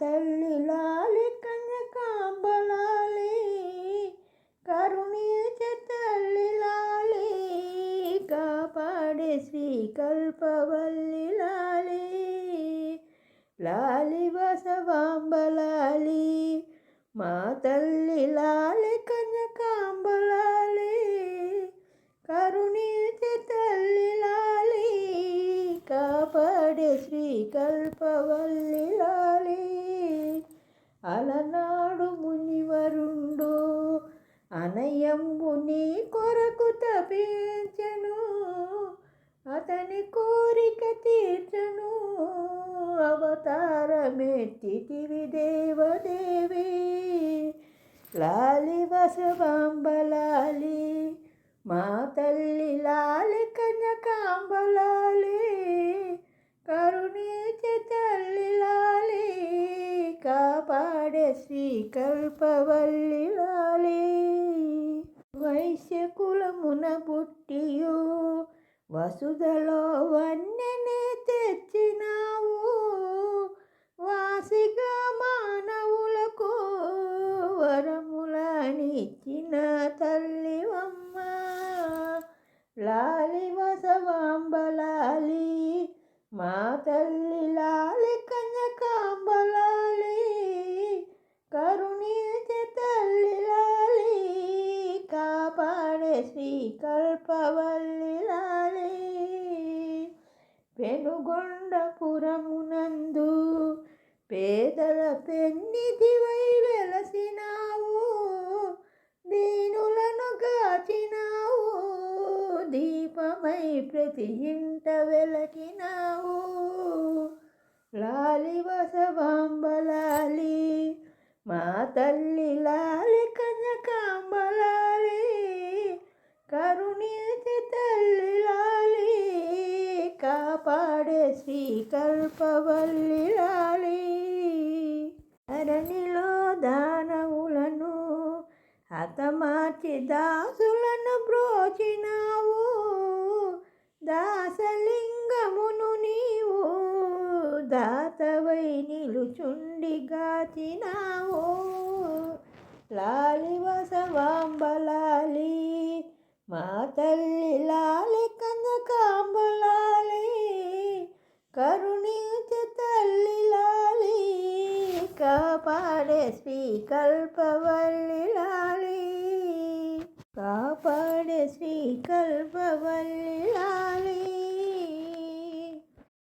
తల్లి లాలి కన్యకాంబలాలి కరుణీచ తల్లి లాలి కాపాడే శ్రీ కల్పవల్లి లాలి లాలి బసవాంబలాలి మా తల్లి లాలి కన్యకాంబలాలి కరుణీచ తల్లి లాలి కాపాడే శ్రీ కల్పవల్లి లాలి అలనాడు మునివరుండు అనయంబు నీ కొరకు తపించను అతని కోరిక తీర్చను అవతారమెత్తితివి దేవదేవి. లాలి వసవాంబలాలి మా తల్లి లాలి కనకాంబలాలి కరుణీచ తల్లి కాపాడే శ్రీ కల్పవల్లి వైశ్య కులమున పుట్టియు వసుధలో వన్నెనే తెచ్చినావు. వాసిగా మానవులకు వరములనిచ్చిన తల్లివమ్మ. లాలి వసవాంబలాలి మా తల్లి లాలి కన్ కరుణీచ తల్లి లాలి కాపాడే కల్పవల్లిలాలే. పెనుగొండపురమునందు పేదల పెన్నిధివై వెలసినావు. దీనులను గాచినావు దీపమై ప్రతి ఇంట వెలకినావు. లాలి వసవాంబలాలి మా తల్లి లాలి కనకాంబలాలి కరుణీచ తల్లి లాలి శ్రీకల్పవల్లి శ్రీ ధరణిలో దానవులను హతమార్చి దాసులను బ్రోచినావు. దాసలింగమును నీవు దాతవై నిలుచుండి గాచినావు. లాలి వసవాంబలాలి మా తల్లి లాలి కాంబలా కరుణించ తల్లి లాలి కాపాడే శ్రీ కల్పవల్లి లాలి. కాపాడే శ్రీ కల్పవల్లి లాలి